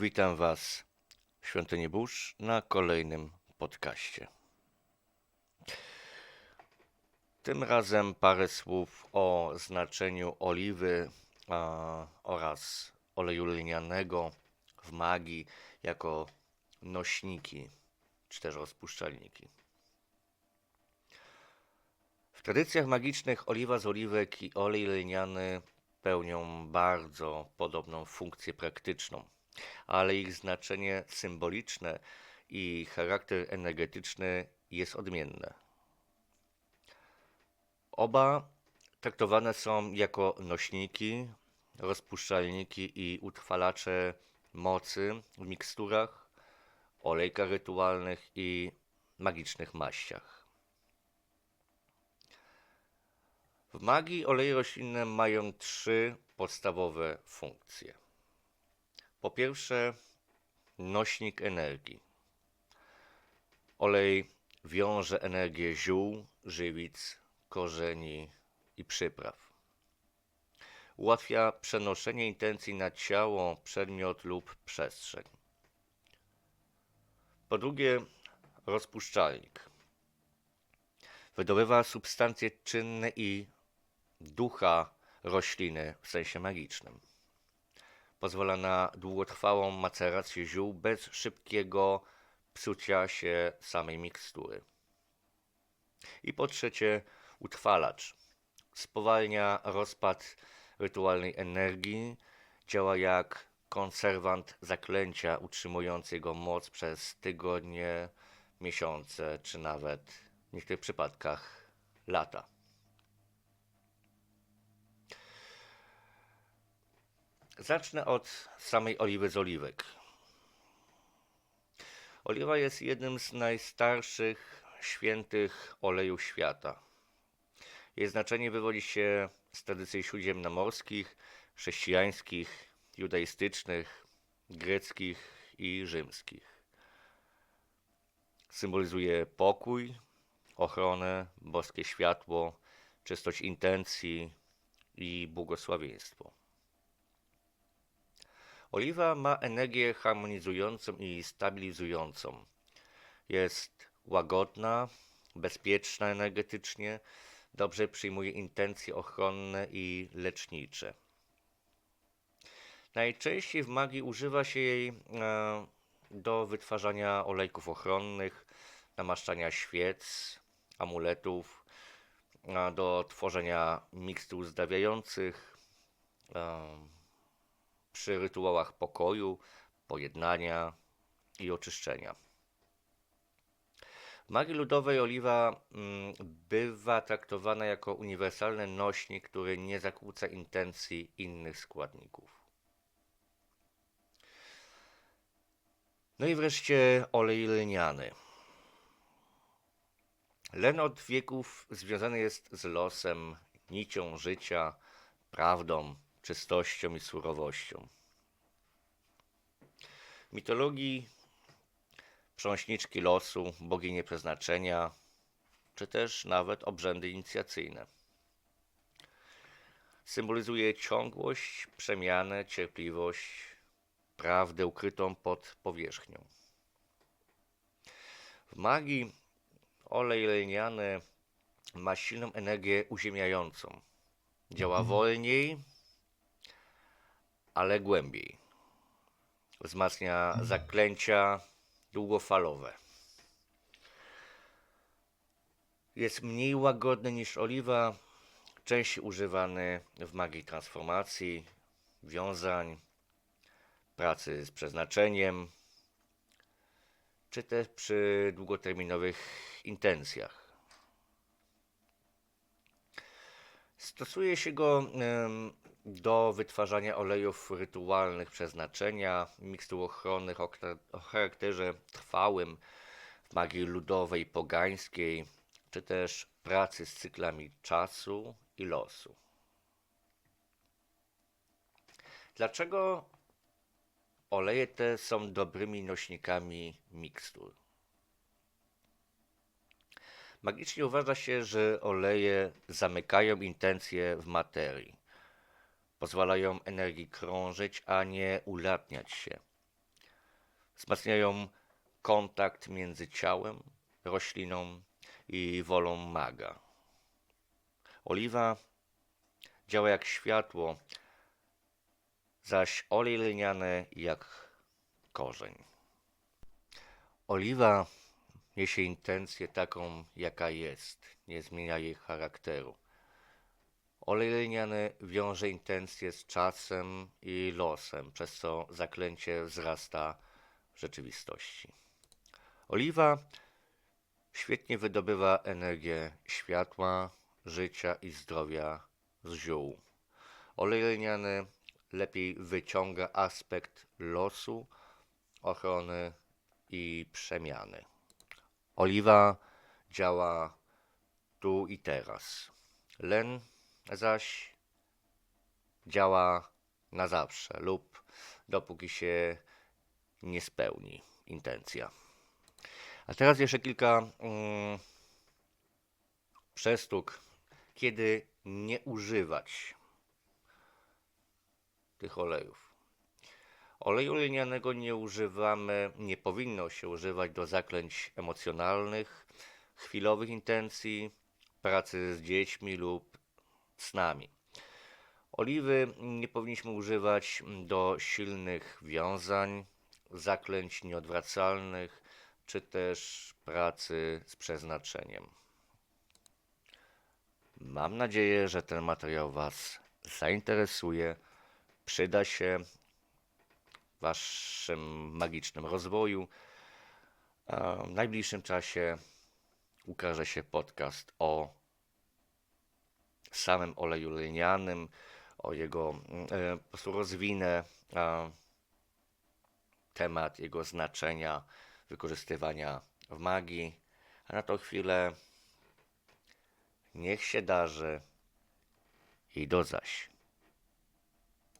Witam Was w Świątyni Burz na kolejnym podcaście. Tym razem parę słów o znaczeniu oliwy a, oraz oleju lnianego w magii jako nośniki czy też rozpuszczalniki. W tradycjach magicznych oliwa z oliwek i olej lniany pełnią bardzo podobną funkcję praktyczną, ale ich znaczenie symboliczne i charakter energetyczny jest odmienne. Oba traktowane są jako nośniki, rozpuszczalniki i utrwalacze mocy w miksturach, olejkach rytualnych i magicznych maściach. W magii oleje roślinne mają trzy podstawowe funkcje. Po pierwsze, nośnik energii. Olej wiąże energię ziół, żywic, korzeni i przypraw. Ułatwia przenoszenie intencji na ciało, przedmiot lub przestrzeń. Po drugie, rozpuszczalnik. Wydobywa substancje czynne i ducha rośliny w sensie magicznym. Pozwala na długotrwałą macerację ziół bez szybkiego psucia się samej mikstury. I po trzecie, utrwalacz. Spowalnia rozpad rytualnej energii, działa jak konserwant zaklęcia utrzymujący jego moc przez tygodnie, miesiące czy nawet w niektórych przypadkach lata. Zacznę od samej oliwy z oliwek. Oliwa jest jednym z najstarszych świętych olejów świata. Jej znaczenie wywodzi się z tradycji śródziemnomorskich, chrześcijańskich, judaistycznych, greckich i rzymskich. Symbolizuje pokój, ochronę, boskie światło, czystość intencji i błogosławieństwo. Oliwa ma energię harmonizującą i stabilizującą. Jest łagodna, bezpieczna energetycznie, dobrze przyjmuje intencje ochronne i lecznicze. Najczęściej w magii używa się jej e, do wytwarzania olejków ochronnych, namaszczania świec, amuletów, a do tworzenia mikstur zdawiających, e, przy rytuałach pokoju, pojednania i oczyszczenia. W magii ludowej oliwa mm, bywa traktowana jako uniwersalny nośnik, który nie zakłóca intencji innych składników. No i wreszcie olej lniany. Len od wieków związany jest z losem, nicią życia, prawdą, czystością i surowością. W mitologii prząśniczki losu, boginie przeznaczenia, czy też nawet obrzędy inicjacyjne. Symbolizuje ciągłość, przemianę, cierpliwość, prawdę ukrytą pod powierzchnią. W magii olej lniany ma silną energię uziemiającą. Działa wolniej, ale głębiej. Wzmacnia zaklęcia długofalowe. Jest mniej łagodny niż oliwa, częściej używany w magii transformacji, wiązań, pracy z przeznaczeniem, czy też przy długoterminowych intencjach. Stosuje się go do wytwarzania olejów rytualnych przeznaczenia, mikstur ochronnych o, char- o charakterze trwałym w magii ludowej, pogańskiej, czy też pracy z cyklami czasu i losu. Dlaczego oleje te są dobrymi nośnikami mikstur? Magicznie uważa się, że oleje zamykają intencje w materii. Pozwalają energii krążyć, a nie ulatniać się. wzmacniają kontakt między ciałem, rośliną i wolą maga. Oliwa działa jak światło, zaś olej lniany jak korzeń. Oliwa niesie intencję taką, jaka jest, nie zmienia jej charakteru. Olej lniany wiąże intencje z czasem i losem, przez co zaklęcie wzrasta w rzeczywistości. Oliwa świetnie wydobywa energię światła, życia i zdrowia z ziół. Olej lniany lepiej wyciąga aspekt losu, ochrony i przemiany. Oliwa działa tu i teraz. Len zaś działa na zawsze lub dopóki się nie spełni intencja. A teraz jeszcze kilka mm, przestróg, kiedy nie używać tych olejów. Oleju lnianego nie używamy, nie powinno się używać do zaklęć emocjonalnych, chwilowych intencji, pracy z dziećmi lub snami. Oliwy nie powinniśmy używać do silnych wiązań, zaklęć nieodwracalnych, czy też pracy z przeznaczeniem. Mam nadzieję, że ten materiał Was zainteresuje, przyda się Waszym magicznym rozwoju. W najbliższym czasie ukaże się podcast o samym oleju lnianym, o jego, mm, e, po prostu rozwinę temat jego znaczenia, wykorzystywania w magii. A na tą chwilę niech się darzy i do zaś.